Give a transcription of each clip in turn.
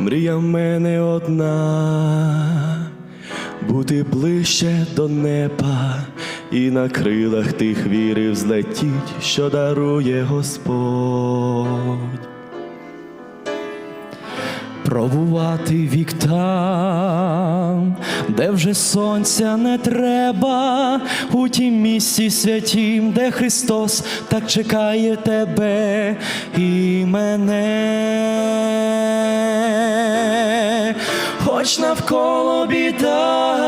мрія в мене одна, бути ближче до неба. І на крилах тих вірив злетіть, що дарує Господь. Пробувати вік там, де вже сонця не треба, у тім місці святім, де Христос так чекає тебе і мене, хоч навколо біда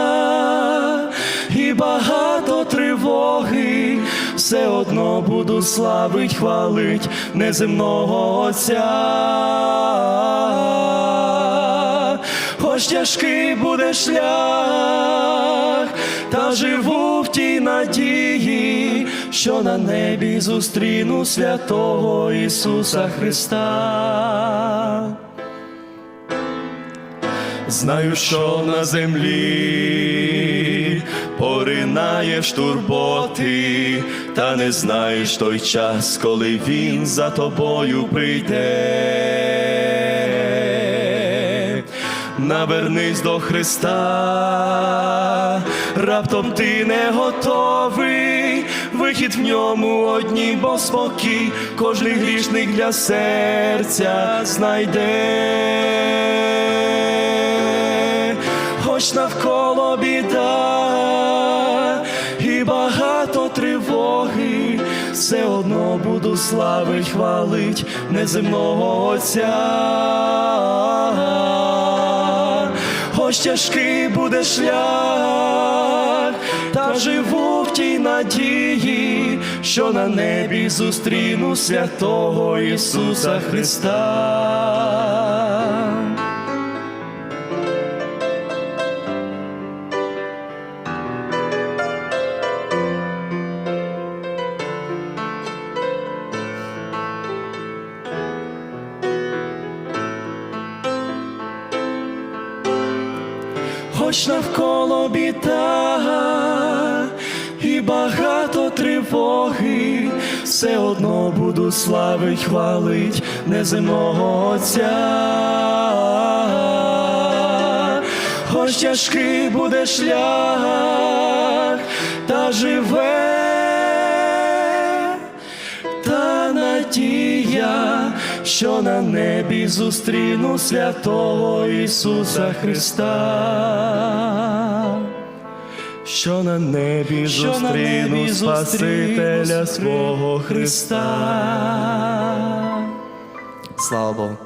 і багато тривоги, все одно буду славить, хвалить неземного Отця. Хоч тяжкий буде шлях, та живу в тій надії, що на небі зустріну святого Ісуса Христа. Знаю, що на землі поринаєш турботи, та не знаєш той час, коли він за тобою прийде. Навернись до Христа, раптом ти не готовий, вихід в ньому одній, бо спокій, кожний грішник для серця знайде хоч навколо біда і багато тривоги, все одно буду славить, хвалить неземного Отця. Хоч тяжкий буде шлях, та живу в тій надії, що на небі зустріну святого Ісуса Христа. Хоч навколо біда і багато тривоги, все одно буду славить, хвалить неземного Отця. Хоч тяжкий буде шлях, та живе що на небі зустріну святого Ісуса Христа, що на небі Що на зустріну небі Спасителя зустріну свого Христа. Христа. Слава Богу.